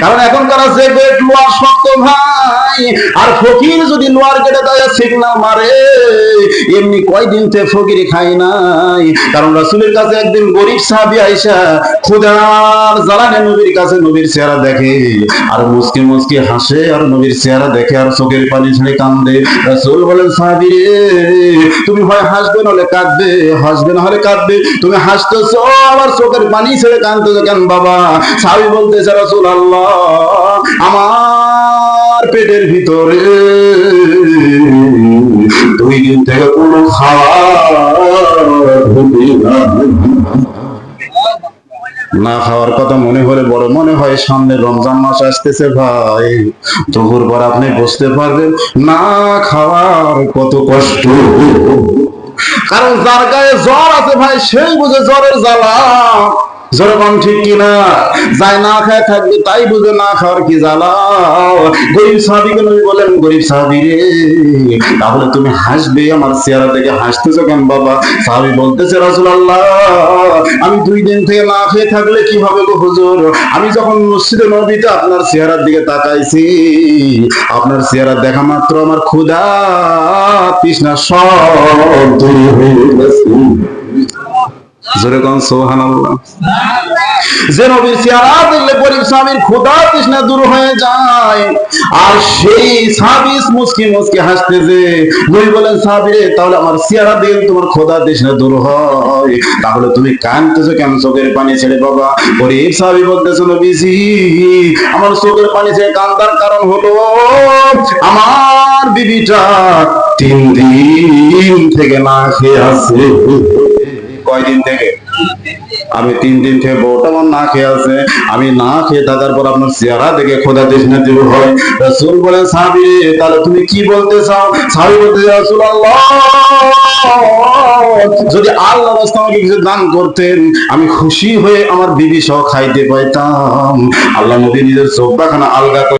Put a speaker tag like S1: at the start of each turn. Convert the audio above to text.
S1: কারণ এখনকার যে গেট লোয়ার শক্ত ভাই, আর ফকির যদি লোয়ার গেটে দেয় সিগনাল মারে। এমনি কয়দিন থেকে ফকির খাই নাই। কারণ রাসূলের কাছে একদিন গরিব সাহাবী আইসা খুদার জ্বালানে নবীর কাছে নবীর চেহারা দেখে। আর মুসকি মুসকি হাসে, আর নবীর চেহারা দেখে, আর চোখের পানি ছেড়ে কান্দে। রাসূল বলেন, সাহাবী রে তুমি হয় হাসবে নাহলে কাঁদবে, হাসবে না হলে কাঁদবে। তুমি হাসতেছ আমার চোখের পানি ছেড়ে কাঁদতেছো কেন বাবা? সাবি বলতেছে রসুল আল্লাহ আমার পেটের ভিতরে দুই দিন থেকে কোনো খাওয়া না খাওয়ার কথা মনে হলে বড় মনে হয়, সামনে রমজান মাস আসতেছে ভাই। দুপুর পর আপনি বুঝতে পারবেন, না খাওয়ার কত কষ্ট। কারণ যার গায়ে জ্বর আছে ভাই, সেই বুঝে জ্বরের জ্বালা। কম ঠিক কিনা যাই না খায় থাকবে, তাই বুঝে না খাওয়ার কি জ্বালা। গরিব সাহাবিকে নবী বলেন, গরিব সাহাবি রে, তাহলে তুমি হাসবে? আমার চেহারা থেকে হাসতেছো কেন বাবা? সাহাবি বলতেছে, রাসূলুল্লাহ, আমি দুই দিন থেকে না খেয়ে থাকলে কি হবে গো হুজুর? আমি যখন মসজিদে নবীতে আপনার চেহারার দিকে তাকাইছি, আপনার চেহারা দেখা মাত্র আমার ক্ষুধা, তৃষ্ণা সব দূর হয়ে গেছে। তাহলে তাহলে তুমি কানতেছো কেন চোখের পানি ছেড়ে বাবা? গরিব সাবি বলতেছো, নবীজি, আমার চোখের পানি ছেড়ে কান্দার কারণ হলো, আমার বিবিটা তিন দিন থেকে না খেয়ে আছে। কয়দিন থেকে? আমি তিন দিন থেকে বউটা আমার না খেয়ে আছে। আমি না খেয়ে থাকার পর আপনার চেহারা দেখে খোদা তৃষ্ণা দূর হয় রাসূল বলেন, সাহাবী, তাহলে তুমি কি বলতে চাও? সাহাবী বলতে রাসূল যদি আল্লাহ আমাকে কিছু দান করতেন, আমি খুশি হয়ে আমার বিবি সহ খাইতে পাইতাম আল্লাহ নবী নিজের চোখ আলগা